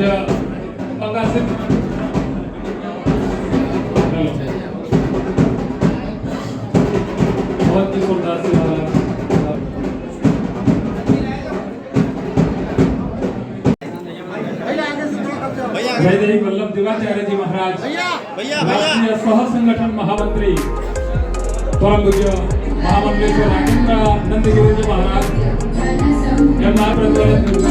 પૂજ્ય પ્રકાશિત ચલો बहुत किशोर दास जी महाराज જયદેવ વલ્લભ દેવાચાર્યજી મહારાજ રાષ્ટ્રીય સહ સંગઠન મહામંત્રી પરમ પૂજ્ય મહામંત્રી રાજેન્દ્ર નંદગીરીજી મહારાજ એમના પ્રત્યે ઉદ્ઘાટન થયું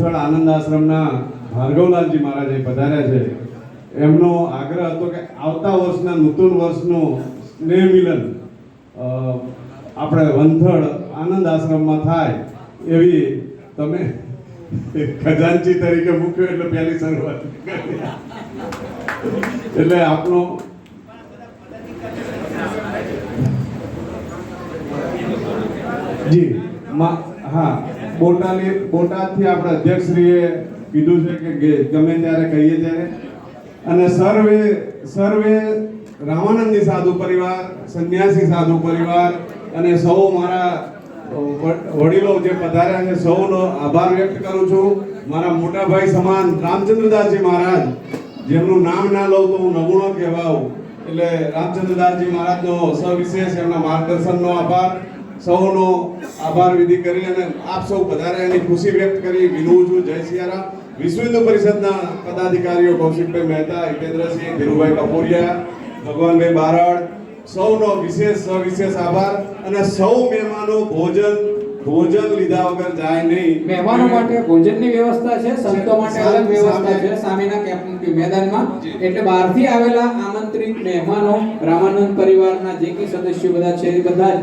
વંથળ આનંદ આશ્રમના ભાર્ગવલાલજી મહારાજ પધાર્યા છે. એમનો આગ્રહ હતો કે આવતા વર્ષના નૂતન વર્ષનું સ્નેહ મિલન આપણે વંથળ આનંદ આશ્રમમાં થાય એવી તમે ખજાનચી તરીકે મૂક્યો એટલે પહેલી શરૂઆત. એટલે આપનો જી હા. બોટાદની બોટાદથી આપણા અધ્યક્ષશ્રીએ કીધું છે કે ગમે ત્યારે કહીએ ત્યારે. અને સર્વે સર્વે રામાનંદી સાધુ પરિવાર, સંન્યાસી સાધુ પરિવાર અને સૌ મારા વડીલો જે પધાર્યા છે, સૌનો આભાર વ્યક્ત કરું છું. મારા મોટા ભાઈ સમાન રામચંદ્રદાસજી મહારાજ, જેમનું નામ ના લઉં તો હું નમૂનો કહેવાઉં. એટલે રામચંદ્રદાસજી મહારાજનો સવિશેષ એમના માર્ગદર્શનનો આભાર. સૌનો આભાર વિધિ કરી અને આપ સૌ વધારે એની ખુશી વ્યક્ત કરી. વિનું છું જય સિયારામ. વિશ્વ હિન્દુ પરિષદના પદાધિકારીઓ કૌશિકભાઈ મહેતા હિતેન્દ્રસિંહ ધીરુભાઈ કપૂરિયા ભગવાનભાઈ બારડ સૌનો વિશેષ સવિશેષ આભાર અને સૌ મહેમાનો ભોજન ભોજન લીધા વગર જાય નહીં. મહેમાનો માટે ભોજનની વ્યવસ્થા છે સંતો માટે અલગ વ્યવસ્થા છે. સામેના કેમ્પ મેદાનમાં. એટલે બહારથી આવેલા આમંત્રિત મહેમાનો રામાનંદ પરિવારના જે કઈ સદસ્યો બધા છે બધા જ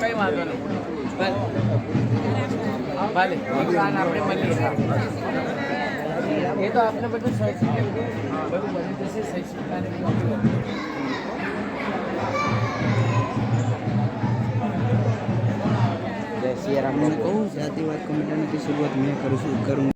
કઈ વાંધો નહીં. ભલે. દુકાન આપણે મળીએ એ તો આપણે બધું સહી બધું બની જશે સહી સ્વીકારે જય કહું જાતિવાદ કમિટીની શરૂઆત મેં કરું છું કરું.